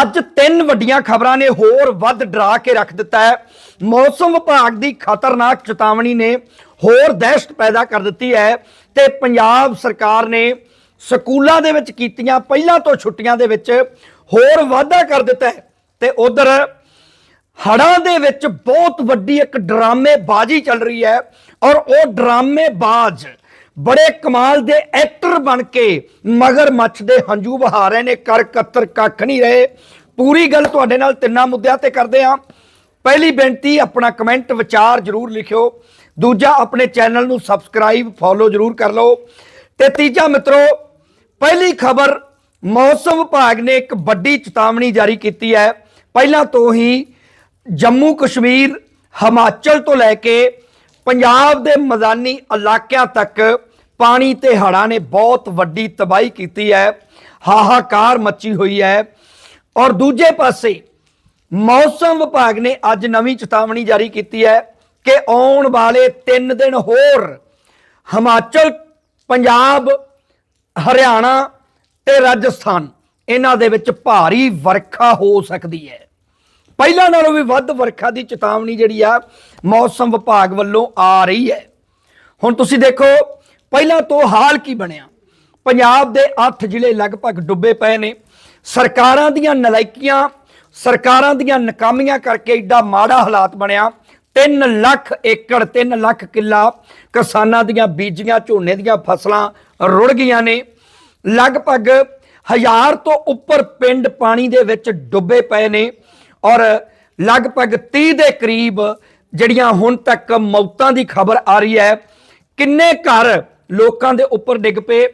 ਅੱਜ ਤਿੰਨ ਵੱਡੀਆਂ ਖਬਰਾਂ ਨੇ ਹੋਰ ਵੱਧ ਡਰਾ ਕੇ ਰੱਖ ਦਿੱਤਾ ਹੈ। ਮੌਸਮ ਵਿਭਾਗ ਦੀ ਖਤਰਨਾਕ ਚੇਤਾਵਨੀ ਨੇ ਹੋਰ ਦਹਿਸ਼ਤ ਪੈਦਾ ਕਰ ਦਿੱਤੀ ਹੈ ਤੇ ਪੰਜਾਬ ਸਰਕਾਰ ਨੇ ਸਕੂਲਾਂ ਦੇ ਵਿੱਚ ਕੀਤੀਆਂ ਪਹਿਲਾਂ ਤੋਂ ਛੁੱਟੀਆਂ ਦੇ ਵਿੱਚ ਹੋਰ ਵਾਧਾ ਕਰ ਦਿੱਤਾ ਹੈ। ਤੇ ਉਧਰ ਹੜਾਂ ਦੇ ਵਿੱਚ ਬਹੁਤ ਵੱਡੀ ਇੱਕ ਡਰਾਮੇਬਾਜ਼ੀ ਚੱਲ ਰਹੀ ਹੈ ਔਰ ਉਹ ਡਰਾਮੇਬਾਜ਼ ਬੜੇ ਕਮਾਲ ਦੇ ਐਕਟਰ ਬਣ ਕੇ ਮਗਰ ਮੱਛ ਦੇ ਹੰਝੂ ਵਹਾ ਰਹੇ ਨੇ, ਕਰ ਕਤਰ ਕੱਖ ਨਹੀਂ ਰਹੇ। ਪੂਰੀ ਗੱਲ ਤੁਹਾਡੇ ਨਾਲ ਤਿੰਨਾਂ ਮੁੱਦਿਆਂ ਤੇ ਕਰਦੇ ਹਾਂ। ਪਹਿਲੀ ਬੇਨਤੀ, ਆਪਣਾ ਕਮੈਂਟ ਵਿਚਾਰ ਜਰੂਰ ਲਿਖਿਓ। ਦੂਜਾ, ਆਪਣੇ ਚੈਨਲ ਨੂੰ ਸਬਸਕ੍ਰਾਈਬ, ਫੋਲੋ ਜਰੂਰ ਕਰ ਲਓ। ਤੇ ਤੀਜਾ ਮਿੱਤਰੋ, ਪਹਿਲੀ ਖਬਰ, ਮੌਸਮ ਵਿਭਾਗ ਨੇ ਇੱਕ ਵੱਡੀ ਚੇਤਾਵਨੀ ਜਾਰੀ ਕੀਤੀ ਹੈ। ਪਹਿਲਾਂ ਤੋਂ ਹੀ ਜੰਮੂ ਕਸ਼ਮੀਰ ਹਿਮਾਚਲ ਤੋਂ ਲੈ ਕੇ ਪੰਜਾਬ ਦੇ ਮੈਦਾਨੀ ਇਲਾਕਿਆਂ ਤੱਕ ਪਾਣੀ ਤੇ ਹੜ੍ਹਾਂ ਨੇ ਬਹੁਤ ਵੱਡੀ ਤਬਾਹੀ ਕੀਤੀ ਹੈ, ਹਾਹਾਕਾਰ ਮੱਚੀ ਹੋਈ ਹੈ। ਔਰ ਦੂਜੇ ਪਾਸੇ ਮੌਸਮ ਵਿਭਾਗ ਨੇ ਅੱਜ ਨਵੀਂ ਚੇਤਾਵਨੀ ਜਾਰੀ ਕੀਤੀ ਹੈ ਕਿ ਆਉਣ ਵਾਲੇ 3 ਦਿਨ ਹੋਰ ਹਿਮਾਚਲ, ਪੰਜਾਬ, ਹਰਿਆਣਾ ਤੇ ਰਾਜਸਥਾਨ ਇਹਨਾਂ ਦੇ ਵਿੱਚ ਭਾਰੀ ਵਰਖਾ ਹੋ ਸਕਦੀ ਹੈ। ਪਹਿਲਾਂ ਨਾਲੋਂ ਵੀ ਵੱਧ ਵਰਖਾ ਦੀ ਚੇਤਾਵਨੀ ਜਿਹੜੀ ਆ ਮੌਸਮ ਵਿਭਾਗ ਵੱਲੋਂ ਆ ਰਹੀ ਹੈ। ਹੁਣ ਤੁਸੀਂ ਦੇਖੋ, ਪਹਿਲਾਂ ਤੋਂ ਹਾਲ ਕੀ ਬਣਿਆ? ਪੰਜਾਬ ਦੇ 8 ਜ਼ਿਲ੍ਹੇ ਲਗਭਗ ਡੁੱਬੇ ਪਏ ਨੇ। ਸਰਕਾਰਾਂ ਦੀਆਂ ਨਲਾਇਕੀਆਂ, ਸਰਕਾਰਾਂ ਦੀਆਂ ਨਕਾਮੀਆਂ ਕਰਕੇ ਏਡਾ ਮਾੜਾ ਹਾਲਾਤ ਬਣਿਆ। 3 ਲੱਖ ਏਕੜ 3 ਲੱਖ ਕਿੱਲਾ ਕਿਸਾਨਾਂ ਦੀਆਂ ਬੀਜੀਆਂ, ਝੋਨੇ ਦੀਆਂ ਫਸਲਾਂ ਰੁੜ ਗਈਆਂ ਨੇ। ਲਗਭਗ ਹਜ਼ਾਰ ਤੋਂ ਉੱਪਰ ਪਿੰਡ ਪਾਣੀ ਦੇ ਵਿੱਚ ਡੁੱਬੇ ਪਏ ਨੇ। ਔਰ ਲਗਭਗ 30 ਦੇ ਕਰੀਬ ਜਿਹੜੀਆਂ ਹੁਣ ਤੱਕ ਮੌਤਾਂ ਦੀ ਖਬਰ ਆ ਰਹੀ ਹੈ ਕਿੰਨੇ ਘਰ ਲੋਕਾਂ ਦੇ ਉੱਪਰ ਡਿੱਗ ਪਏ?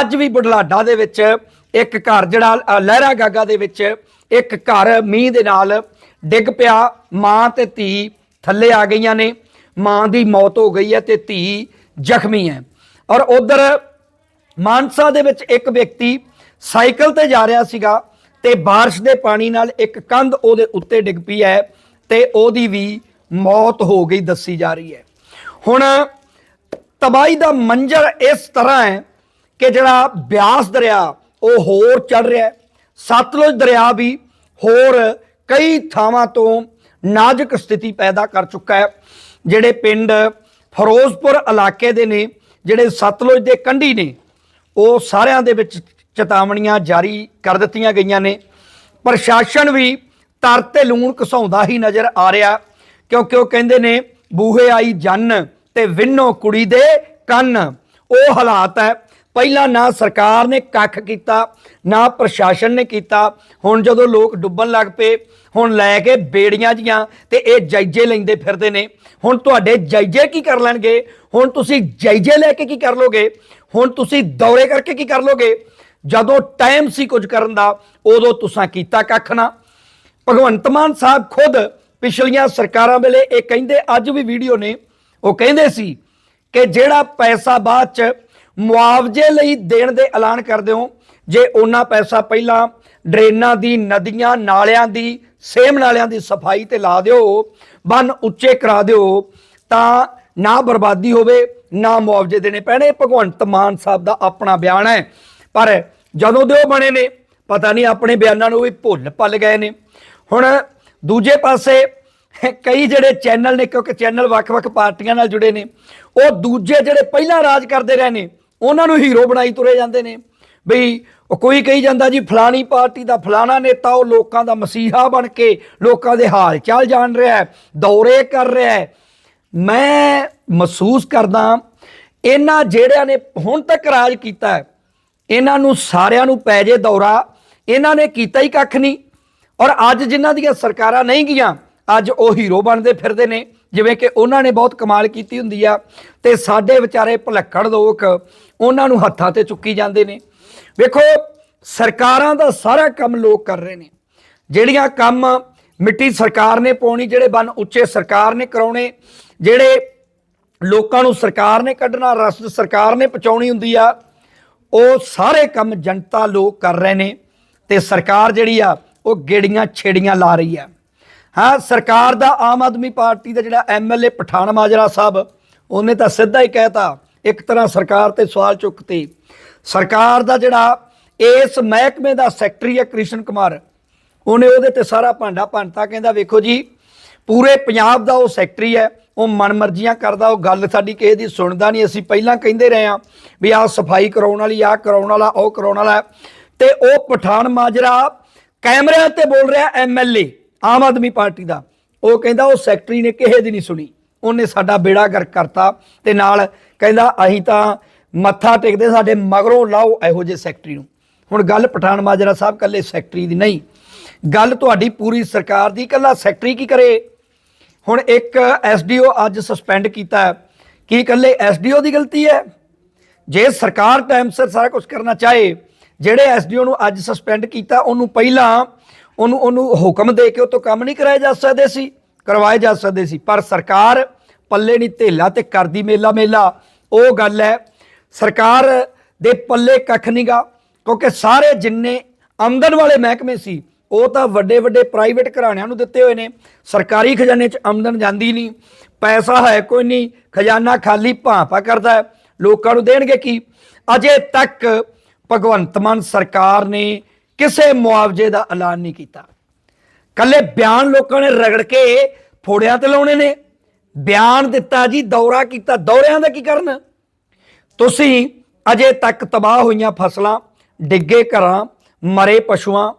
ਅੱਜ ਵੀ ਬੁਢਲਾਡਾ ਦੇ ਵਿੱਚ ਇੱਕ ਘਰ ਜਿਹੜਾ ਅ, ਲਹਿਰਾ ਗਾਗਾ ਦੇ ਵਿੱਚ ਇੱਕ ਘਰ ਮੀਂਹ ਦੇ ਨਾਲ ਡਿੱਗ ਪਿਆ। ਮਾਂ ਤੇ ਧੀ ਥੱਲੇ ਆ ਗਈਆਂ ਨੇ। ਮਾਂ ਦੀ ਮੌਤ ਹੋ ਗਈ ਹੈ ਤੇ ਧੀ ਜ਼ਖਮੀ ਹੈ। ਔਰ ਉਧਰ ਮਾਨਸਾ ਦੇ ਵਿੱਚ ਇੱਕ ਵਿਅਕਤੀ ਸਾਈਕਲ ਤੇ ਜਾ ਰਿਹਾ ਸੀਗਾ। ਤੇ بارش ਦੇ ਪਾਣੀ ਨਾਲ ਇੱਕ ਕੰਧ ਉਹਦੇ ਉੱਤੇ ਡਿੱਗ ਪਈ ਹੈ ਤੇ ਉਹਦੀ ਵੀ ਮੌਤ ਹੋ ਗਈ ਦੱਸੀ ਜਾ ਰਹੀ ਹੈ ਹੁਣ ਤਬਾਹੀ ਦਾ ਮੰਜ਼ਰ ਇਸ ਤਰ੍ਹਾਂ ਹੈ ਕਿ ਜਿਹੜਾ ਬਿਆਸ ਦਰਿਆ ਉਹ ਹੋਰ ਚੜ ਰਿਹਾ ਹੈ ਸਤਲੁਜ ਦਰਿਆ ਵੀ ਹੋਰ ਕਈ ਥਾਵਾਂ ਤੋਂ ਨਾਜ਼ੁਕ ਸਥਿਤੀ ਪੈਦਾ ਕਰ ਚੁੱਕਾ ਹੈ ਜਿਹੜੇ ਪਿੰਡ ਫਿਰੋਜ਼ਪੁਰ ਇਲਾਕੇ ਦੇ ਨੇ ਜਿਹੜੇ ਸਤਲੁਜ ਦੇ ਕੰਢੀ ਨੇ ਉਹ ਸਾਰਿਆਂ ਦੇ ਵਿੱਚ ਚੇਤਾਵਨੀਆਂ ਜਾਰੀ ਕਰ ਦਿੱਤੀਆਂ ਗਈਆਂ ਨੇ। ਪ੍ਰਸ਼ਾਸਨ ਵੀ ਤਰ ਤੇ ਲੂਣ ਘਸਾਉਂਦਾ ਹੀ ਨਜ਼ਰ ਆ ਰਿਹਾ, ਕਿਉਂਕਿ ਉਹ ਕਹਿੰਦੇ ਨੇ, ਬੂਹੇ ਆਈ ਜੰਨ ਤੇ ਵਿੰਨੋ ਕੁੜੀ ਦੇ ਕੰਨ। ਉਹ ਹਾਲਾਤ ਹੈ, ਪਹਿਲਾਂ ਨਾ ਸਰਕਾਰ ਨੇ ਕੱਖ ਕੀਤਾ, ਨਾ ਪ੍ਰਸ਼ਾਸਨ ਨੇ ਕੀਤਾ। ਹੁਣ ਜਦੋਂ ਲੋਕ ਡੁੱਬਣ ਲੱਗ ਪਏ, ਹੁਣ ਲੈ ਕੇ ਬੇੜੀਆਂ ਜੀਆਂ ਤੇ ਇਹ ਜਾਇਜੇ ਲੈਂਦੇ ਫਿਰਦੇ ਨੇ। ਹੁਣ ਤੁਹਾਡੇ ਜਾਇਜੇ ਕੀ ਕਰ ਲੈਣਗੇ? ਹੁਣ ਤੁਸੀਂ ਜਾਇਜੇ ਲੈ ਕੇ ਕੀ ਕਰ ਲੋਗੇ? ਹੁਣ ਤੁਸੀਂ ਦੌਰੇ ਕਰਕੇ ਕੀ ਕਰ ਲੋਗੇ? ਜਦੋਂ ਟਾਈਮ ਸੀ ਕੁਝ ਕਰਨ ਦਾ, ਉਦੋਂ ਤੁਸੀਂ ਕੀਤਾ ਕੱਖ ਨਾ। ਭਗਵੰਤ ਮਾਨ ਸਾਹਿਬ ਖੁਦ ਪਿਛਲੀਆਂ ਸਰਕਾਰਾਂ ਵੇਲੇ ਇਹ ਕਹਿੰਦੇ, ਅੱਜ ਵੀ ਵੀਡੀਓ ਨੇ, ਉਹ ਕਹਿੰਦੇ ਸੀ ਕਿ ਜਿਹੜਾ ਪੈਸਾ ਬਾਅਦ ਚ ਮੁਆਵਜ਼ੇ ਲਈ ਦੇਣ ਦੇ ਐਲਾਨ ਕਰਦੇ ਹੋ, ਜੇ ਉਹਨਾਂ ਪੈਸਾ ਪਹਿਲਾਂ ਡਰੇਨਾਂ ਦੀ, ਨਦੀਆਂ, ਨਾਲਿਆਂ ਦੀ, ਸੇਮ ਨਾਲਿਆਂ ਦੀ ਸਫ਼ਾਈ ਤੇ ਲਾ ਦਿਓ, ਬੰਨ ਉੱਚੇ ਕਰਾ ਦਿਓ, ਤਾਂ ਨਾ ਬਰਬਾਦੀ ਹੋਵੇ, ਨਾ ਮੁਆਵਜ਼ੇ ਦੇਣੇ ਪੈਣੇ। ਭਗਵੰਤ ਮਾਨ ਸਾਹਿਬ ਦਾ ਆਪਣਾ ਬਿਆਨ ਹੈ। ਪਰ ਜਦੋਂ ਦੇ ਉਹ ਬਣੇ ਨੇ, ਪਤਾ ਨਹੀਂ ਆਪਣੇ ਬਿਆਨਾਂ ਨੂੰ ਵੀ ਭੁੱਲ ਭੱਲ ਗਏ ਨੇ। ਹੁਣ ਦੂਜੇ ਪਾਸੇ ਕਈ ਜਿਹੜੇ ਚੈਨਲ ਨੇ, ਕਿਉਂਕਿ ਚੈਨਲ ਵੱਖ-ਵੱਖ ਪਾਰਟੀਆਂ ਨਾਲ ਜੁੜੇ ਨੇ, ਉਹ ਦੂਜੇ ਜਿਹੜੇ ਪਹਿਲਾਂ ਰਾਜ ਕਰਦੇ ਰਹੇ ਨੇ, ਉਹਨਾਂ ਨੂੰ ਹੀਰੋ ਬਣਾਈ ਤੁਰੇ ਜਾਂਦੇ ਨੇ। ਬਈ ਕੋਈ ਕਹੀ ਜਾਂਦਾ ਜੀ, ਫਲਾਣੀ ਪਾਰਟੀ ਦਾ ਫਲਾਣਾ ਨੇਤਾ, ਉਹ ਲੋਕਾਂ ਦਾ ਮਸੀਹਾ ਬਣ ਕੇ ਲੋਕਾਂ ਦੇ ਹਾਲ ਚਾਲ ਜਾਣ ਰਿਹਾ ਹੈ, ਦੌਰੇ ਕਰ ਰਿਹਾ ਹੈ। ਮੈਂ ਮਹਿਸੂਸ ਕਰਦਾ ਇਹਨਾਂ ਜਿਹੜਿਆਂ ਨੇ ਹੁਣ ਤੱਕ ਰਾਜ ਕੀਤਾ ਹੈ ਇਹਨਾਂ ਨੂੰ ਸਾਰਿਆਂ ਨੂੰ ਪੈ ਜੇ ਦੌਰਾ। ਇਹਨਾਂ ਨੇ ਕੀਤਾ ਹੀ ਕੱਖ ਨਹੀਂ। ਔਰ ਅੱਜ ਜਿਨ੍ਹਾਂ ਦੀਆਂ ਸਰਕਾਰਾਂ ਨਹੀਂ ਗਈਆਂ, ਅੱਜ ਉਹ ਹੀਰੋ ਬਣਦੇ ਫਿਰਦੇ ਨੇ, ਜਿਵੇਂ ਕਿ ਉਹਨਾਂ ਨੇ ਬਹੁਤ ਕਮਾਲ ਕੀਤੀ ਹੁੰਦੀ ਆ। ਤੇ ਸਾਡੇ ਵਿਚਾਰੇ ਭਲੱਕੜ ਲੋਕ, ਉਹਨਾਂ ਨੂੰ ਹੱਥਾਂ ਤੇ ਚੁੱਕੀ ਜਾਂਦੇ ਨੇ। ਵੇਖੋ, ਸਰਕਾਰਾਂ ਦਾ ਸਾਰਾ ਕੰਮ ਲੋਕ ਕਰ ਰਹੇ ਨੇ। ਜਿਹੜੀਆਂ ਕੰਮ ਮਿੱਟੀ ਸਰਕਾਰ ਨੇ ਪਾਉਣੀ, ਜਿਹੜੇ ਬੰਨ ਉੱਚੇ ਸਰਕਾਰ ਨੇ ਕਰਾਉਣੇ, ਜਿਹੜੇ ਲੋਕਾਂ ਨੂੰ ਸਰਕਾਰ ਨੇ ਕੱਢਣਾ, ਰਸਦ ਸਰਕਾਰ ਨੇ ਪਹੁੰਚਾਉਣੀ ਹੁੰਦੀ ਆ ਉਹ ਸਾਰੇ ਕੰਮ ਜਨਤਾ ਲੋਕ ਕਰ ਰਹੇ ਨੇ ਤੇ ਸਰਕਾਰ ਜਿਹੜੀ ਆ, ਉਹ ਗੇੜੀਆਂ ਛੇੜੀਆਂ ਲਾ ਰਹੀ ਆ। ਹਾਂ, ਸਰਕਾਰ ਦਾ ਆਮ ਆਦਮੀ ਪਾਰਟੀ ਦਾ ਜਿਹੜਾ ਐਮਐਲਏ ਪਠਾਨ ਮਾਜਰਾ ਸਾਹਿਬ, ਉਹਨੇ ਤਾਂ ਸਿੱਧਾ ਹੀ ਕਹਿਤਾ, ਇੱਕ ਤਰ੍ਹਾਂ ਸਰਕਾਰ ਤੇ ਸਵਾਲ ਚੁੱਕਤੇ। ਸਰਕਾਰ ਦਾ ਜਿਹੜਾ ਇਸ ਮਹਿਕਮੇ ਦਾ ਸੈਕਟਰੀ ਹੈ ਕ੍ਰਿਸ਼ਨ ਕੁਮਾਰ, ਉਹਨੇ ਉਹਦੇ ਤੇ ਸਾਰਾ ਭਾਂਡਾ ਭੰਨਤਾ, ਕਹਿੰਦਾ ਵੇਖੋ ਜੀ, ਪੂਰੇ ਪੰਜਾਬ ਦਾ ਉਹ ਸੈਕਟਰੀ ਹੈ ਉਹ ਮਨਮਰਜ਼ੀਆਂ ਕਰਦਾ, ਉਹ ਗੱਲ ਸਾਡੀ ਕਿਸੇ ਦੀ ਸੁਣਦਾ ਨਹੀਂ। ਅਸੀਂ ਪਹਿਲਾਂ ਕਹਿੰਦੇ ਰਹੇ ਆ ਵੀ ਆਹ ਸਫ਼ਾਈ ਕਰਾਉਣ ਵਾਲੀ, ਆਹ ਕਰਾਉਣ ਵਾਲਾ, ਉਹ ਕਰਾਉਣ ਵਾਲਾ ਹੈ। ਤੇ ਉਹ ਪਠਾਨ ਮਾਜਰਾ ਕੈਮਰਿਆਂ ਤੇ ਬੋਲ ਰਿਹਾ ਐਮਐਲਏ ਆਮ ਆਦਮੀ ਪਾਰਟੀ ਦਾ। ਉਹ ਕਹਿੰਦਾ ਉਹ ਸੈਕਟਰੀ ਨੇ ਕਿਸੇ ਦੀ ਨਹੀਂ ਸੁਣੀ। ਉਹਨੇ ਸਾਡਾ ਬੇੜਾ ਗਰਕ ਕਰਤਾ ਤੇ ਨਾਲ ਕਹਿੰਦਾ, ਅਸੀਂ ਤਾਂ ਮੱਥਾ ਟੇਕਦੇ ਸਾਡੇ ਮਗਰੋਂ ਲਾਓ ਇਹੋ ਜਿਹੇ ਸੈਕਟਰੀ ਨੂੰ। ਹੁਣ ਗੱਲ ਪਠਾਨ ਮਾਜਰਾ ਸਾਹਿਬ ਕੱਲੇ ਸੈਕਟਰੀ ਦੀ ਨਹੀਂ। ਗੱਲ ਤੁਹਾਡੀ ਪੂਰੀ ਸਰਕਾਰ ਦੀ ਕੱਲਾ ਸੈਕਟਰੀ ਕੀ ਕਰੇ? ਹੁਣ ਇੱਕ ਐਸਡੀਓ ਅੱਜ ਸਸਪੈਂਡ ਕੀਤਾ ਕੀ ਇਕੱਲੇ ਐਸਡੀਓ ਦੀ ਗਲਤੀ ਹੈ? ਜੇ ਸਰਕਾਰ ਟਾਈਮ ਸਿਰ ਸਾਰਾ ਕੁਝ ਕਰਨਾ ਚਾਹੇ, ਜਿਹੜੇ ਐਸਡੀਓ ਨੂੰ ਅੱਜ ਸਸਪੈਂਡ ਕੀਤਾ, ਉਹਨੂੰ ਪਹਿਲਾਂ ਉਹਨੂੰ ਉਹਨੂੰ ਹੁਕਮ ਦੇ ਕੇ ਉਹ ਤੋਂ ਕੰਮ ਨਹੀਂ ਕਰਾਏ ਜਾ ਸਕਦੇ ਸੀ, ਕਰਵਾਏ ਜਾ ਸਕਦੇ ਸੀ, ਪਰ ਸਰਕਾਰ ਪੱਲੇ ਨਹੀਂ, ਧੇਲਾ ਤੇ ਕਰਦੀ ਮੇਲਾ ਮੇਲਾ। ਉਹ ਗੱਲ ਹੈ, ਸਰਕਾਰ ਦੇ ਪੱਲੇ ਕੱਖ ਨਹੀਂਗਾ ਕਿਉਂਕਿ ਸਾਰੇ ਜਿੰਨੇ ਆਮਦਨ ਵਾਲੇ ਮਹਿਕਮੇ ਸੀ ਉਹ ਤਾਂ ਵੱਡੇ ਵੱਡੇ ਪ੍ਰਾਈਵੇਟ ਘਰਾਣਿਆਂ ਨੂੰ ਦਿੱਤੇ ਹੋਏ ਨੇ। ਸਰਕਾਰੀ ਖਜ਼ਾਨੇ 'ਚ ਆਮਦਨ ਜਾਂਦੀ ਨਹੀਂ। ਪੈਸਾ ਹੈ ਕੋਈ ਨਹੀਂ। ਖਜ਼ਾਨਾ ਖਾਲੀ ਭਾਂਪਾ ਕਰਦਾ ਹੈ। ਲੋਕਾਂ ਨੂੰ ਦੇਣਗੇ ਕੀ? ਅਜੇ ਤੱਕ ਭਗਵੰਤ ਮਾਨ ਸਰਕਾਰ ਨੇ ਕਿਸੇ ਮੁਆਵਜ਼ੇ ਦਾ ਐਲਾਨ ਨਹੀਂ ਕੀਤਾ। ਕੱਲੇ ਬਿਆਨ ਲੋਕਾਂ ਨੇ ਰਗੜ ਕੇ ਫੋੜਿਆਂ ਤੇ ਲਾਉਣੇ ਨੇ। ਬਿਆਨ ਦਿੱਤਾ ਜੀ, ਦੌਰਾ ਕੀਤਾ। ਦੌਰਿਆਂ ਦਾ ਕੀ ਕਰਨ? ਤੁਸੀਂ ਅਜੇ ਤੱਕ ਤਬਾਹ ਹੋਈਆਂ ਫਸਲਾਂ, ਡਿੱਗੇ ਘਰਾਂ, ਮਰੇ ਪਸ਼ੂਆਂ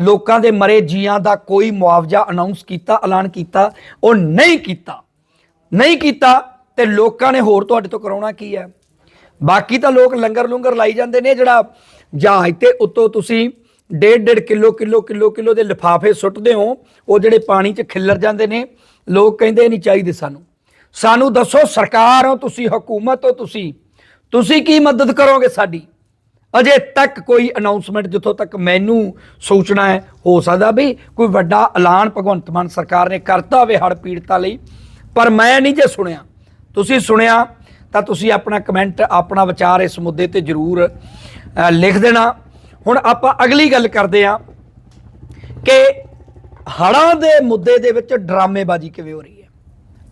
ਲੋਕਾਂ ਦੇ ਮਰੇ ਜੀਆਂ ਦਾ ਕੋਈ ਮੁਆਵਜ਼ਾ ਅਨਾਉਂਸ ਕੀਤਾ, ਐਲਾਨ ਕੀਤਾ, ਉਹ ਨਹੀਂ ਕੀਤਾ। ਨਹੀਂ ਕੀਤਾ ਤੇ ਲੋਕਾਂ ਨੇ ਹੋਰ ਤੁਹਾਡੇ ਤੋਂ ਕਰਾਉਣਾ ਕੀ ਹੈ? ਬਾਕੀ ਤਾਂ ਲੋਕ ਲੰਗਰ ਲੁੰਗਰ ਲਾਈ ਜਾਂਦੇ ਨੇ ਜਿਹੜਾ ਜਹਾਜ਼ ਤੇ ਉੱਤੋਂ ਤੁਸੀਂ ਡੇਢ ਡੇਢ ਕਿਲੋ ਕਿਲੋ ਕਿਲੋ ਕਿਲੋ ਦੇ ਲਿਫਾਫੇ ਸੁੱਟਦੇ ਹੋ, ਉਹ ਜਿਹੜੇ ਪਾਣੀ 'ਚ ਖਿੱਲਰ ਜਾਂਦੇ ਨੇ, ਲੋਕ ਕਹਿੰਦੇ ਨਹੀਂ ਚਾਹੀਦੇ ਸਾਨੂੰ। ਸਾਨੂੰ ਦੱਸੋ ਸਰਕਾਰ ਹੋ, ਤੁਸੀਂ ਹਕੂਮਤ ਹੋ, ਤੁਸੀਂ। ਤੁਸੀਂ ਕੀ ਮਦਦ ਕਰੋਗੇ ਸਾਡੀ? ਅਜੇ ਤੱਕ ਕੋਈ ਅਨਾਉਂਸਮੈਂਟ ਜਿੱਥੋਂ ਤੱਕ ਮੈਨੂੰ ਸੂਚਨਾ ਹੈ, ਹੋ ਸਕਦਾ ਵੀ ਕੋਈ ਵੱਡਾ ਐਲਾਨ ਭਗਵੰਤ ਮਾਨ ਸਰਕਾਰ ਨੇ ਕਰਤਾ ਹੋਵੇ ਹੜ ਪੀੜਤਾਂ ਲਈ। ਪਰ ਮੈਂ ਨਹੀਂ ਜੇ ਸੁਣਿਆ, ਤੁਸੀਂ ਸੁਣਿਆ, ਤਾਂ ਤੁਸੀਂ ਆਪਣਾ ਕਮੈਂਟ ਆਪਣਾ ਵਿਚਾਰ ਇਸ ਮੁੱਦੇ ਤੇ ਜ਼ਰੂਰ ਲਿਖ ਦੇਣਾ। ਹੁਣ ਆਪਾਂ ਅਗਲੀ ਗੱਲ ਕਰਦੇ ਹਾਂ ਕਿ ਹੜਾਂ ਦੇ ਮੁੱਦੇ ਦੇ ਵਿੱਚ ਡਰਾਮੇਬਾਜ਼ੀ ਕਿਵੇਂ ਹੋ ਰਹੀ ਹੈ।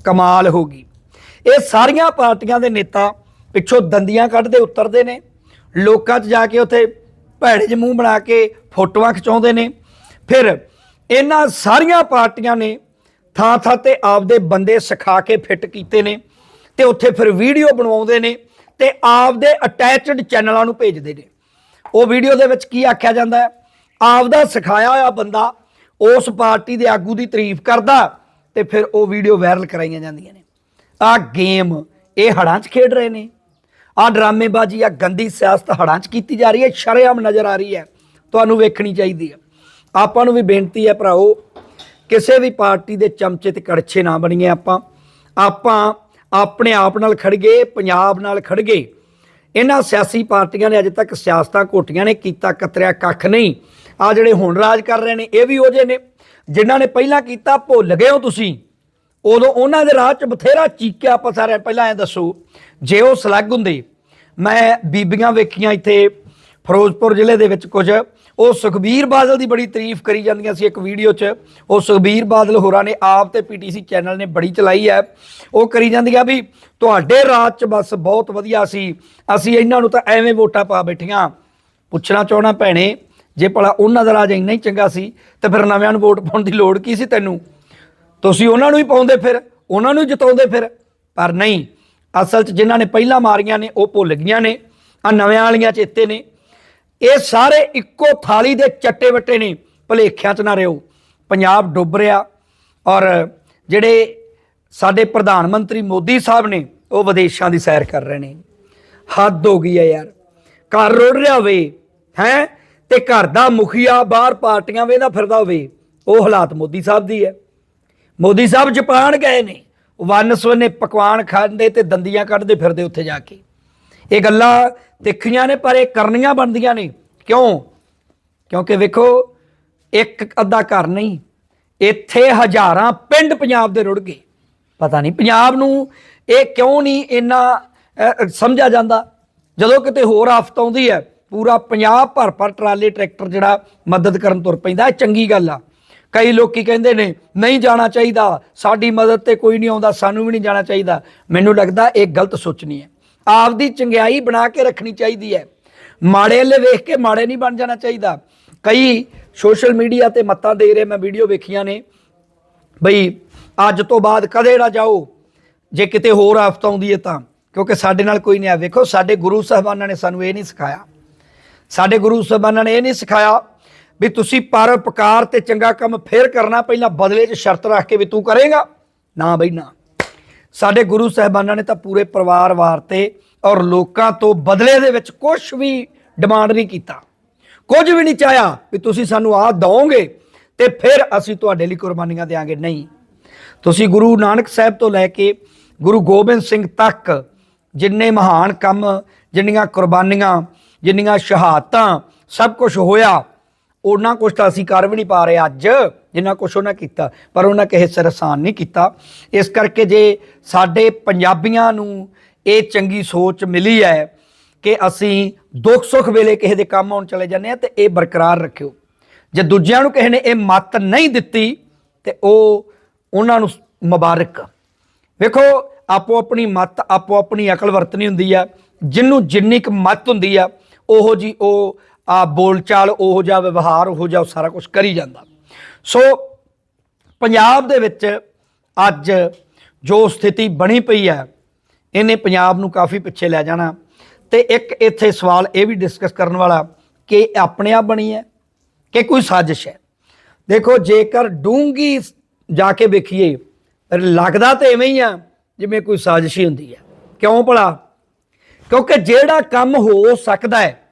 ਕਮਾਲ ਹੋ ਗਈ। ਇਹ ਸਾਰੀਆਂ ਪਾਰਟੀਆਂ ਦੇ ਨੇਤਾ ਪਿੱਛੋਂ ਦੰਦੀਆਂ ਕੱਢਦੇ, ਉਤਰਦੇ ਨੇ। ਲੋਕਾਂ 'ਚ ਜਾ ਕੇ ਉੱਥੇ ਭੈੜੇ ਜਿਹੇ ਮੂੰਹ ਬਣਾ ਕੇ ਫੋਟੋਆਂ ਖਿਚਾਉਂਦੇ ਨੇ। ਫਿਰ ਇਹਨਾਂ ਸਾਰੀਆਂ ਪਾਰਟੀਆਂ ਨੇ ਥਾਂ ਥਾਂ ਤੇ ਆਪਦੇ ਬੰਦੇ ਸਿਖਾ ਕੇ ਫਿੱਟ ਕੀਤੇ ਨੇ ਤੇ ਉੱਥੇ ਫਿਰ ਵੀਡੀਓ ਬਣਵਾਉਂਦੇ ਨੇ ਤੇ ਆਪਦੇ ਅਟੈਚਡ ਚੈਨਲਾਂ ਨੂੰ ਭੇਜਦੇ ਨੇ। ਉਹ ਵੀਡੀਓ ਦੇ ਵਿੱਚ ਕੀ ਆਖਿਆ ਜਾਂਦਾ ਹੈ? ਆਪਦਾ ਸਿਖਾਇਆ ਹੋਇਆ ਬੰਦਾ ਉਸ ਪਾਰਟੀ ਦੇ ਆਗੂ ਦੀ ਤਾਰੀਫ ਕਰਦਾ ਤੇ ਫਿਰ ਉਹ ਵੀਡੀਓ ਵਾਇਰਲ ਕਰਾਈਆਂ ਜਾਂਦੀਆਂ ਨੇ। ਆਹ ਗੇਮ, ਇਹ ਹੜਾਂ 'ਚ ਖੇਡ ਰਹੇ ਨੇ। ਆਹ ਡਰਾਮੇਬਾਜ਼ੀ ਆ ਗੰਦੀ ਸਿਆਸਤ ਹੜਾਂ 'ਚ ਕੀਤੀ ਜਾ ਰਹੀ ਹੈ, ਸ਼ਰੇਆਮ ਨਜ਼ਰ ਆ ਰਹੀ ਹੈ। ਤੁਹਾਨੂੰ ਵੇਖਣੀ ਚਾਹੀਦੀ ਹੈ। ਆਪਾਂ ਨੂੰ ਵੀ ਬੇਨਤੀ ਹੈ ਭਰਾਓ ਕਿਸੇ ਵੀ ਪਾਰਟੀ ਦੇ ਚਮਚੇ ਤੇ ਕੜਛੇ ਨਾ ਬਣੀਏ ਆਪਾਂ। ਆਪਾਂ ਆਪਣੇ ਆਪ ਨਾਲ ਖੜ ਗਏ ਪੰਜਾਬ ਨਾਲ ਖੜ ਗਏ ਇਹਨਾਂ ਸਿਆਸੀ ਪਾਰਟੀਆਂ ਨੇ ਅਜੇ ਤੱਕ ਸਿਆਸਤਾਂ ਘੋਟੀਆਂ ਨੇ, ਕੀਤਾ ਕਤਰਿਆ ਕੱਖ ਨਹੀਂ। ਆ ਜਿਹੜੇ ਹੁਣ ਰਾਜ ਕਰ ਰਹੇ ਨੇ, ਇਹ ਵੀ ਉਹ ਜਿਹੇ ਨੇ। ਜਿਨ੍ਹਾਂ ਨੇ ਪਹਿਲਾਂ ਕੀਤਾ, ਭੁੱਲ ਗਏ ਹੋ ਤੁਸੀਂ। ਉਦੋਂ ਉਹਨਾਂ ਦੇ ਰਾਹ 'ਚ ਬਥੇਰਾ ਚੀਕਿਆ ਆਪਾਂ ਸਾਰਿਆਂ ਪਹਿਲਾਂ ਐ ਦੱਸੋ, ਜੇ ਉਹ ਸਲੱਗ ਹੁੰਦੇ, ਮੈਂ ਬੀਬੀਆਂ ਵੇਖੀਆਂ ਇੱਥੇ ਫਿਰੋਜ਼ਪੁਰ ਜ਼ਿਲ੍ਹੇ ਦੇ ਵਿੱਚ ਕੁਝ, ਉਹ ਸੁਖਬੀਰ ਬਾਦਲ ਦੀ ਬੜੀ ਤਾਰੀਫ ਕਰੀ ਜਾਂਦੀਆਂ ਸੀ ਇੱਕ ਵੀਡੀਓ 'ਚ, ਉਹ ਸੁਖਬੀਰ ਬਾਦਲ ਹੋਰਾਂ ਨੇ ਆਪ ਤੇ ਪੀਟੀਸੀ ਚੈਨਲ ਨੇ ਬੜੀ ਚਲਾਈ ਹੈ, ਉਹ ਕਰੀ ਜਾਂਦੀ ਜਾਂਦੀਆਂ ਵੀ ਤੁਹਾਡੇ ਰਾਜ 'ਚ ਬਸ ਬਹੁਤ ਵਧੀਆ ਸੀ, ਅਸੀਂ ਇਹਨਾਂ ਨੂੰ ਤਾਂ ਐਵੇਂ ਵੋਟਾਂ ਪਾ ਬੈਠੀਆਂ। ਪੁੱਛਣਾ ਚਾਹਣਾ ਭੈਣੇ, ਜੇ ਭਲਾ ਉਹਨਾਂ ਦਾ ਰਾਜ ਇੰਨਾ ਹੀ ਚੰਗਾ ਸੀ, ਤੇ ਫਿਰ ਨਵਿਆਂ ਨੂੰ ਵੋਟ ਪਾਉਣ ਦੀ ਲੋੜ ਕੀ ਸੀ ਤੈਨੂੰ? ਤੁਸੀਂ ਉਹਨਾਂ ਨੂੰ ਹੀ ਪਾਉਂਦੇ ਫਿਰ, ਉਹਨਾਂ ਨੂੰ ਹੀ ਜਿਤਾਉਂਦੇ ਫਿਰ। ਪਰ ਨਹੀਂ, ਅਸਲ 'ਚ ਜਿਨ੍ਹਾਂ ਨੇ ਪਹਿਲਾਂ ਮਾਰੀਆਂ ਨੇ, ਉਹ ਭੁੱਲ ਗਈਆਂ ਨੇ ਆ ਨਵਿਆਂ ਵਾਲੀਆਂ ਚੇਤੇ ਨੇ। ਇਹ ਸਾਰੇ ਇੱਕੋ ਥਾਲੀ ਦੇ ਚੱਟੇ ਵੱਟੇ ਨੇ, ਭਲੇਖਿਆਂ 'ਚ ਨਾ ਰਿਓ। ਪੰਜਾਬ ਡੁੱਬ ਰਿਹਾ ਔਰ ਜਿਹੜੇ ਸਾਡੇ ਪ੍ਰਧਾਨ ਮੰਤਰੀ ਮੋਦੀ ਸਾਹਿਬ ਨੇ, ਉਹ ਵਿਦੇਸ਼ਾਂ ਦੀ ਸੈਰ ਕਰ ਰਹੇ ਨੇ। ਹੱਦ ਹੋ ਗਈ ਹੈ ਯਾਰ। ਘਰ ਰੋੜ ਰਿਹਾ ਹੋਵੇ ਹੈ? ਤੇ ਘਰ ਦਾ ਮੁਖੀਆ ਬਾਹਰ ਪਾਰਟੀਆਂ ਵੇਂਦਾ ਫਿਰਦਾ ਹੋਵੇ, ਉਹ ਹਾਲਾਤ ਮੋਦੀ ਸਾਹਿਬ ਦੀ ਹੈ। ਮੋਦੀ ਸਾਹਿਬ ਜਾਪਾਨ ਗਏ ਨੇ। ਵੰਨ ਸਵੰਨੇ ਪਕਵਾਨ ਖਾਂਦੇ ਤੇ ਦੰਦੀਆਂ ਕੱਢਦੇ ਫਿਰਦੇ ਉੱਥੇ ਜਾ ਕੇ। ਇਹ ਗੱਲਾਂ ਤਿੱਖੀਆਂ ਨੇ, ਪਰ ਇਹ ਕਰਨੀਆਂ ਬਣਦੀਆਂ ਨੇ। ਕਿਉਂ? ਕਿਉਂਕਿ ਵੇਖੋ, ਇੱਕ ਅੱਧਾ ਘਰ ਨਹੀਂ, ਇੱਥੇ ਹਜ਼ਾਰਾਂ ਪਿੰਡ ਪੰਜਾਬ ਦੇ ਰੁੜ ਗਏ। ਪਤਾ ਨਹੀਂ ਪੰਜਾਬ ਨੂੰ ਇਹ ਕਿਉਂ ਨਹੀਂ ਇੰਨਾ ਸਮਝਿਆ ਜਾਂਦਾ? ਜਦੋਂ ਕਿਤੇ ਹੋਰ ਆਫਤ ਆਉਂਦੀ ਹੈ, ਪੂਰਾ ਪੰਜਾਬ ਭਰ ਭਰ ਟਰਾਲੇ, ਟਰੈਕਟਰ ਜਿਹੜਾ ਮਦਦ ਕਰਨ ਤੁਰ ਪੈਂਦਾ, ਇਹ ਚੰਗੀ ਗੱਲ ਆ। ਕਈ ਲੋਕੀ ਕਹਿੰਦੇ ਨੇ, ਨਹੀਂ ਜਾਣਾ ਚਾਹੀਦਾ, ਸਾਡੀ ਮਦਦ ਤੇ ਕੋਈ ਨਹੀਂ ਆਉਂਦਾ, ਸਾਨੂੰ ਵੀ ਨਹੀਂ ਜਾਣਾ ਚਾਹੀਦਾ। ਮੈਨੂੰ ਲੱਗਦਾ ਇਹ ਗਲਤ ਸੋਚਣੀ ਹੈ। ਆਪਦੀ ਚੰਗਿਆਈ ਬਣਾ ਕੇ ਰੱਖਣੀ ਚਾਹੀਦੀ ਹੈ। ਮਾੜੇ ਵਾਲੇ ਵੇਖ ਕੇ ਮਾੜੇ ਨਹੀਂ ਬਣ ਜਾਣਾ ਚਾਹੀਦਾ। ਕਈ ਸੋਸ਼ਲ ਮੀਡੀਆ ਤੇ ਮੱਤਾਂ ਦੇ ਰਹੇ ਮੈਂ ਵੀਡੀਓ ਵੇਖੀਆਂ ਨੇ, ਬਈ ਅੱਜ ਤੋਂ ਬਾਅਦ ਕਦੇ ਨਾ ਜਾਓ। ਜੇ ਕਿਤੇ ਹੋਰ ਆਫਤ ਆਉਂਦੀ ਹੈ ਤਾਂ, ਕਿਉਂਕਿ ਸਾਡੇ ਨਾਲ ਕੋਈ ਨਹੀਂ ਆ ਵੇਖੋ, ਸਾਡੇ ਗੁਰੂ ਸਾਹਿਬਾਨਾਂ ਨੇ ਸਾਨੂੰ ਇਹ ਨਹੀਂ ਸਿਖਾਇਆ। ਸਾਡੇ ਗੁਰੂ ਸਾਹਿਬਾਨਾਂ ਨੇ ਇਹ ਨਹੀਂ ਸਿਖਾਇਆ ਵੀ ਤੁਸੀਂ ਪਰਉਪਕਾਰ ਤੇ ਚੰਗਾ ਕੰਮ ਫੇਰ ਕਰਨਾ, ਪਹਿਲਾਂ ਬਦਲੇ 'ਚ ਸ਼ਰਤ ਰੱਖ ਕੇ ਵੀ ਤੂੰ ਕਰੇਗਾ। ਨਾ ਬਈ, ਨਾ। ਸਾਡੇ ਗੁਰੂ ਸਾਹਿਬਾਨਾਂ ਨੇ ਤਾਂ ਪੂਰੇ ਪਰਿਵਾਰ ਵਾਰ ਤੇ ਔਰ ਲੋਕਾਂ ਤੋਂ ਬਦਲੇ ਦੇ ਵਿੱਚ ਕੁਝ ਵੀ ਡਿਮਾਂਡ ਨਹੀਂ ਕੀਤਾ। ਕੁਝ ਵੀ ਨਹੀਂ ਚਾਹਿਆ ਵੀ ਤੁਸੀਂ ਸਾਨੂੰ ਆਹ ਦਵੋਗੇ ਤੇ ਫਿਰ ਅਸੀਂ ਤੁਹਾਡੇ ਲਈ ਕੁਰਬਾਨੀਆਂ ਦੇਾਂਗੇ ਨਹੀਂ। ਤੁਸੀਂ ਗੁਰੂ ਨਾਨਕ ਸਾਹਿਬ ਤੋਂ ਲੈ ਕੇ ਗੁਰੂ ਗੋਬਿੰਦ ਸਿੰਘ ਤੱਕ ਜਿੰਨੇ ਮਹਾਨ ਕੰਮ, ਜਿੰਨੀਆਂ ਕੁਰਬਾਨੀਆਂ, ਜਿੰਨੀਆਂ ਸ਼ਹਾਦਤਾਂ ਸਭ ਕੁਝ ਹੋਇਆ ਉਹਨਾਂ ਕੁਝ ਤਾਂ ਅਸੀਂ ਕਰ ਵੀ ਨਹੀਂ ਪਾ ਰਹੇ ਅੱਜ, ਜਿੰਨਾ ਕੁਝ ਉਹਨਾਂ ਕੀਤਾ, ਪਰ ਉਹਨਾਂ ਕਿਸੇ ਸਿਰ ਆਸਾਨ ਨਹੀਂ ਕੀਤਾ। ਇਸ ਕਰਕੇ ਜੇ ਸਾਡੇ ਪੰਜਾਬੀਆਂ ਨੂੰ ਇਹ ਚੰਗੀ ਸੋਚ ਮਿਲੀ ਹੈ ਕਿ ਅਸੀਂ ਦੁੱਖ ਸੁੱਖ ਵੇਲੇ ਕਿਸੇ ਦੇ ਕੰਮ ਆਉਣ ਚਲੇ ਜਾਂਦੇ ਆ ਤੇ ਇਹ ਬਰਕਰਾਰ ਰੱਖਿਓ। ਜੇ ਦੂਜਿਆਂ ਨੂੰ ਕਿਸੇ ਨੇ ਇਹ ਮੱਤ ਨਹੀਂ ਦਿੱਤੀ, ਤੇ ਉਹ ਉਹਨਾਂ ਨੂੰ ਮੁਬਾਰਕ। ਵੇਖੋ, ਆਪੋ ਆਪਣੀ ਮੱਤ, ਆਪੋ ਆਪਣੀ ਅਕਲ ਵਰਤਨੀ ਹੁੰਦੀ ਆ। ਜਿੰਨੂੰ ਜਿੰਨੀ ਕੁ ਮੱਤ ਹੁੰਦੀ ਆ, ਉਹੋ ਜੀ ਉਹ ਆ ਬੋਲਚਾਲ ਉਹੋ ਜਿਹਾ ਵਿਵਹਾਰ, ਉਹੋ ਜਿਹਾ ਉਹ ਸਾਰਾ ਕੁਝ ਕਰੀ ਜਾਂਦਾ। ਸੋ ਪੰਜਾਬ ਦੇ ਵਿੱਚ ਅੱਜ ਜੋ ਸਥਿਤੀ ਬਣੀ ਪਈ ਹੈ, ਇਹਨੇ ਪੰਜਾਬ ਨੂੰ ਕਾਫੀ ਪਿੱਛੇ ਲੈ ਜਾਣਾ। ਤੇ ਇੱਕ ਇੱਥੇ ਸਵਾਲ ਇਹ ਵੀ ਡਿਸਕਸ ਕਰਨ ਵਾਲਾ ਕਿ ਇਹ ਆਪਣੇ ਆਪ ਬਣੀ ਹੈ ਕਿ ਕੋਈ ਸਾਜ਼ਿਸ਼ ਹੈ? ਦੇਖੋ, ਜੇਕਰ ਡੂੰਗੀ ਜਾ ਕੇ ਵੇਖੀਏ, ਲੱਗਦਾ ਤਾਂ ਐਵੇਂ ਹੀ ਆ ਜਿਵੇਂ ਕੋਈ ਸਾਜ਼ਿਸ਼ ਹੀ ਹੁੰਦੀ ਹੈ। ਕਿਉਂ ਭਲਾ? ਕਿਉਂਕਿ ਜਿਹੜਾ ਕੰਮ ਹੋ ਸਕਦਾ ਹੈ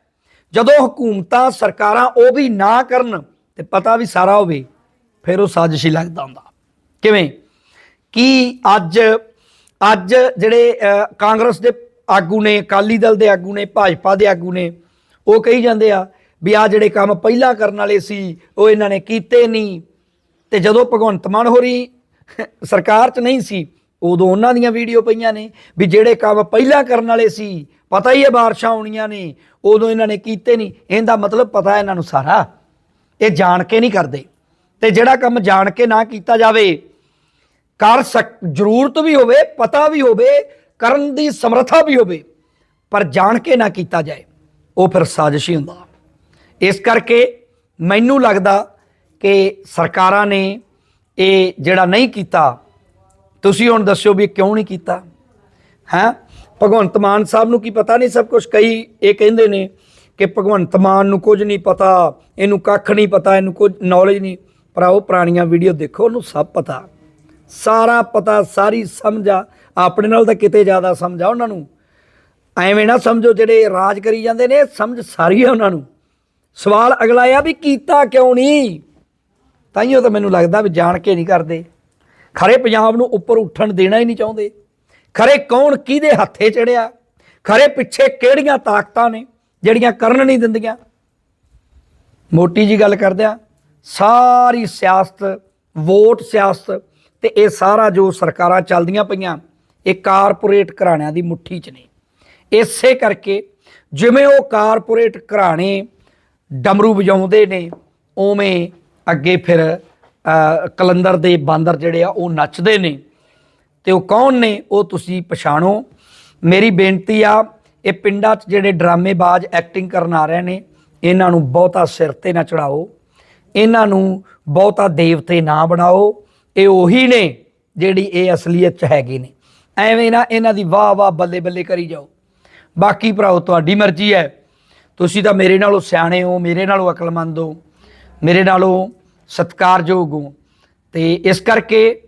ਜਦੋਂ ਹਕੂਮਤਾਂ ਸਰਕਾਰਾਂ ਉਹ ਵੀ ਨਾ ਕਰਨ ਤੇ ਪਤਾ ਵੀ ਸਾਰਾ ਹੋਵੇ, ਫਿਰ ਉਹ ਸਾਜ਼ਿਸ਼ ਹੀ ਲੱਗਦਾ ਹੁੰਦਾ। ਕਿਵੇਂ? ਕੀ ਅੱਜ ਅੱਜ ਜਿਹੜੇ ਕਾਂਗਰਸ ਦੇ ਆਗੂ ਨੇ, ਅਕਾਲੀ ਦਲ ਦੇ ਆਗੂ ਨੇ, ਭਾਜਪਾ ਦੇ ਆਗੂ ਨੇ, ਉਹ ਕਹੀ ਜਾਂਦੇ ਆ ਵੀ ਆ ਜਿਹੜੇ ਕੰਮ ਪਹਿਲਾਂ ਕਰਨ ਵਾਲੇ ਸੀ, ਉਹ ਇਹਨਾਂ ਨੇ ਕੀਤੇ ਨਹੀਂ। ਤੇ ਜਦੋਂ ਭਗਵੰਤ ਮਾਨ ਹੋਰੀ ਸਰਕਾਰ 'ਚ ਨਹੀਂ ਸੀ, ਉਦੋਂ ਉਹਨਾਂ ਦੀਆਂ ਵੀਡੀਓ ਪਈਆਂ ਨੇ ਵੀ ਜਿਹੜੇ ਕੰਮ ਪਹਿਲਾਂ ਕਰਨ ਵਾਲੇ ਸੀ ਪਤਾ ਹੀ ਹੈ ਬਾਰਿਸ਼ਾਂ ਆਉਣੀਆਂ ਨੇ, ਉਦੋਂ ਇਹਨਾਂ ਨੇ ਕੀਤੇ ਨਹੀਂ। ਇਹਦਾ ਮਤਲਬ ਪਤਾ ਇਹਨਾਂ ਨੂੰ ਸਾਰਾ। ਇਹ ਜਾਣ ਕੇ ਨਹੀਂ ਕਰਦੇ। ਤੇ ਜਿਹੜਾ ਕੰਮ ਜਾਣ ਕੇ ਨਾ ਕੀਤਾ ਜਾਵੇ, ਕਰ ਸਕ, ਜ਼ਰੂਰਤ ਵੀ ਹੋਵੇ, ਪਤਾ ਵੀ ਹੋਵੇ, ਕਰਨ ਦੀ ਸਮਰੱਥਾ ਵੀ ਹੋਵੇ, ਪਰ ਜਾਣ ਕੇ ਨਾ ਕੀਤਾ ਜਾਏ, ਉਹ ਫਿਰ ਸਾਜ਼ਿਸ਼ ਹੀ ਹੁੰਦਾ। ਇਸ ਕਰਕੇ ਮੈਨੂੰ ਲੱਗਦਾ ਕਿ ਸਰਕਾਰਾਂ ਨੇ ਇਹ ਜਿਹੜਾ ਨਹੀਂ ਕੀਤਾ, ਤੁਸੀਂ ਹੁਣ ਦੱਸਿਓ ਵੀ ਕਿਉਂ ਨਹੀਂ ਕੀਤਾ? ਹੈ? ਭਗਵੰਤ ਮਾਨ ਸਾਹਿਬ ਨੂੰ ਕੀ ਪਤਾ ਨਹੀਂ ਸਭ ਕੁਝ ਕਈ ਇਹ ਕਹਿੰਦੇ ਨੇ ਕਿ ਭਗਵੰਤ ਮਾਨ ਨੂੰ ਕੁਝ ਨਹੀਂ ਪਤਾ, ਇਹਨੂੰ ਕੱਖ ਨਹੀਂ ਪਤਾ, ਇਹਨੂੰ ਕੁਝ ਨੌਲੇਜ ਨਹੀਂ। ਪਰ ਉਹ ਪੁਰਾਣੀਆਂ ਵੀਡੀਓ ਦੇਖੋ, ਉਹਨੂੰ ਸਭ ਪਤਾ। ਸਾਰਾ ਪਤਾ, ਸਾਰੀ ਸਮਝ ਆ ਆਪਣੇ ਨਾਲ ਤਾਂ ਕਿਤੇ ਜ਼ਿਆਦਾ ਸਮਝ ਆ ਉਹਨਾਂ ਨੂੰ। ਐਵੇਂ ਨਾ ਸਮਝੋ, ਜਿਹੜੇ ਰਾਜ ਕਰੀ ਜਾਂਦੇ ਨੇ, ਸਮਝ ਸਾਰੀ ਹੈ ਉਹਨਾਂ ਨੂੰ। ਸਵਾਲ ਅਗਲਾ ਆ ਵੀ ਕੀਤਾ ਕਿਉਂ ਨਹੀਂ? ਤਾਈਓ ਤਾਂ ਮੈਨੂੰ ਲੱਗਦਾ ਵੀ ਜਾਣ ਕੇ ਨਹੀਂ ਕਰਦੇ। ਖਰੇ ਪੰਜਾਬ ਨੂੰ ਉੱਪਰ ਉੱਠਣ ਦੇਣਾ ਹੀ ਨਹੀਂ ਚਾਹੁੰਦੇ। ਖਰੇ ਕੌਣ ਕਿਹਦੇ ਹੱਥੇ ਚੜਿਆ? ਖਰੇ ਪਿੱਛੇ ਕਿਹੜੀਆਂ ਤਾਕਤਾਂ ਨੇ ਜਿਹੜੀਆਂ ਕਰਨ ਨਹੀਂ ਦਿੰਦੀਆਂ? ਮੋਟੀ ਜੀ ਗੱਲ ਕਰਦੇ ਆ ਸਾਰੀ ਸਿਆਸਤ ਵੋਟ ਸਿਆਸਤ ਤੇ ਇਹ ਸਾਰਾ ਜੋ ਸਰਕਾਰਾਂ ਚੱਲਦੀਆਂ ਪਈਆਂ ਇਹ ਕਾਰਪੋਰੇਟ ਘਰਾਣਿਆਂ ਦੀ ਮੁੱਠੀ 'ਚ ਨੇ। ਇਸੇ ਕਰਕੇ ਜਿਵੇਂ ਉਹ ਕਾਰਪੋਰੇਟ ਘਰਾਣੇ ਡਮਰੂ ਵਜਾਉਂਦੇ ਨੇ ਉਵੇਂ ਅੱਗੇ ਫਿਰ ਅ, ਕਲੰਦਰ ਦੇ ਬਾਂਦਰ ਜਿਹੜੇ ਆ ਉਹ ਨੱਚਦੇ ਨੇ। ਤੇ ਉਹ ਕੌਣ ਨੇ ਉਹ ਤੁਸੀਂ ਪਛਾਣੋ। ਮੇਰੀ ਬੇਨਤੀ ਆ, ਇਹ ਪਿੰਡਾਂ 'ਚ ਜਿਹੜੇ ਡਰਾਮੇਬਾਜ਼ ਐਕਟਿੰਗ ਕਰਨ ਆ ਰਹੇ ਨੇ, ਇਹਨਾਂ ਨੂੰ ਬਹੁਤਾ ਸਿਰ ਤੇ ਨਾ ਚੜਾਓ। ਇਹਨਾਂ ਨੂੰ ਬਹੁਤਾ ਦੇਵਤੇ ਨਾ ਬਣਾਓ। ਇਹ ਉਹੀ ਨੇ ਜਿਹੜੀ ਇਹ ਅਸਲੀਅਤ 'ਚ ਹੈਗੇ ਨੇ। ਐਵੇਂ ਨਾ ਇਹਨਾਂ ਦੀ ਵਾਹ ਵਾਹ ਬੱਲੇ ਬੱਲੇ ਕਰੀ ਜਾਓ। ਬਾਕੀ ਭਰਾਓ, ਤੁਹਾਡੀ ਮਰਜ਼ੀ ਹੈ। ਤੁਸੀਂ ਤਾਂ ਮੇਰੇ ਨਾਲੋਂ ਸਿਆਣੇ ਹੋ, ਮੇਰੇ ਨਾਲੋਂ ਅਕਲਮੰਦ ਹੋ, ਮੇਰੇ ਨਾਲੋਂ ਸਤਿਕਾਰਯੋਗ ਹੋ। ਤੇ ਇਸ ਕਰਕੇ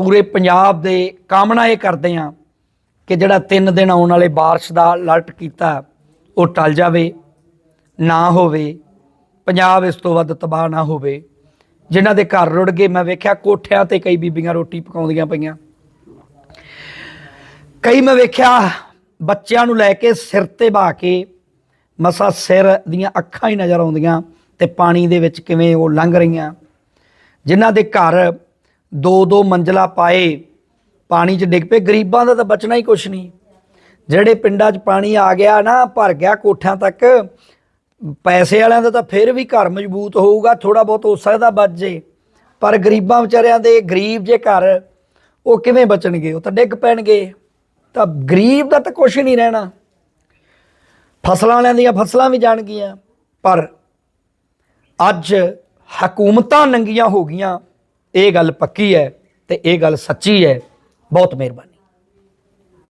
ਪੂਰੇ ਪੰਜਾਬ ਦੇ ਕਾਮਨਾ ਇਹ ਕਰਦੇ ਆ ਕਿ ਜਿਹੜਾ 3 ਦਿਨ ਆਉਣ ਵਾਲੇ ਬਾਰਿਸ਼ ਦਾ ਅਲਰਟ ਕੀਤਾ, ਉਹ ਟਲ ਜਾਵੇ, ਨਾ ਹੋਵੇ, ਪੰਜਾਬ ਇਸ ਤੋਂ ਵੱਧ ਤਬਾਹ ਨਾ ਹੋਵੇ। ਜਿਨ੍ਹਾਂ ਦੇ ਘਰ ਰੁੜ ਗਏ, ਮੈਂ ਵੇਖਿਆ ਕੋਠਿਆਂ ਤੇ ਕਈ ਬੀਬੀਆਂ ਰੋਟੀ ਪਕਾਉਂਦੀਆਂ ਪਈਆਂ। ਕਈ ਮੈਂ ਵੇਖਿਆ ਬੱਚਿਆਂ ਨੂੰ ਲੈ ਕੇ ਸਿਰ ਤੇ ਬਾ ਕੇ ਮਸਾ ਸਿਰ ਦੀਆਂ ਅੱਖਾਂ ਹੀ ਨਜ਼ਰ ਆਉਂਦੀਆਂ ਤੇ ਪਾਣੀ ਦੇ ਵਿੱਚ ਕਿਵੇਂ ਉਹ ਲੰਘ ਰਹੀਆਂ। ਜਿਨ੍ਹਾਂ ਦੇ ਘਰ ਦੋ ਦੋ ਮੰਜ਼ਲਾ ਪਾਏ, ਪਾਣੀ 'ਚ ਡਿੱਗ ਪਏ। ਗਰੀਬਾਂ ਦਾ ਤਾਂ ਬਚਣਾ ਹੀ ਕੁਛ ਨਹੀਂ। ਜਿਹੜੇ ਪਿੰਡਾਂ 'ਚ ਪਾਣੀ ਆ ਗਿਆ ਨਾ, ਭਰ ਗਿਆ ਕੋਠਿਆਂ ਤੱਕ, ਪੈਸੇ ਵਾਲਿਆਂ ਦਾ ਤਾਂ ਫਿਰ ਵੀ ਘਰ ਮਜ਼ਬੂਤ ਹੋਊਗਾ ਥੋੜਾ ਬਹੁਤ ਹੋ ਸਕਦਾ ਬਚ ਜੇ। ਪਰ ਗਰੀਬਾਂ ਵਿਚਾਰਿਆਂ ਦੇ ਗਰੀਬ ਜੇ ਘਰ, ਉਹ ਕਿਵੇਂ ਬਚਣਗੇ? ਉਹ ਤਾਂ ਡਿੱਗ ਪੈਣਗੇ। ਤਾਂ ਗਰੀਬ ਦਾ ਤਾਂ ਕੁਛ ਨਹੀਂ ਰਹਿਣਾ। ਫਸਲਾਂ ਵਾਲਿਆਂ ਦੀਆਂ ਫਸਲਾਂ ਵੀ ਜਾਣਗੀਆਂ। ਪਰ ਅੱਜ ਹਕੂਮਤਾਂ ਨੰਗੀਆਂ ਹੋ ਗਈਆਂ। ਇਹ ਗੱਲ ਪੱਕੀ ਹੈ ਤੇ ਇਹ ਗੱਲ ਸੱਚੀ ਹੈ। ਬਹੁਤ ਮਿਹਰਬਾਨੀ।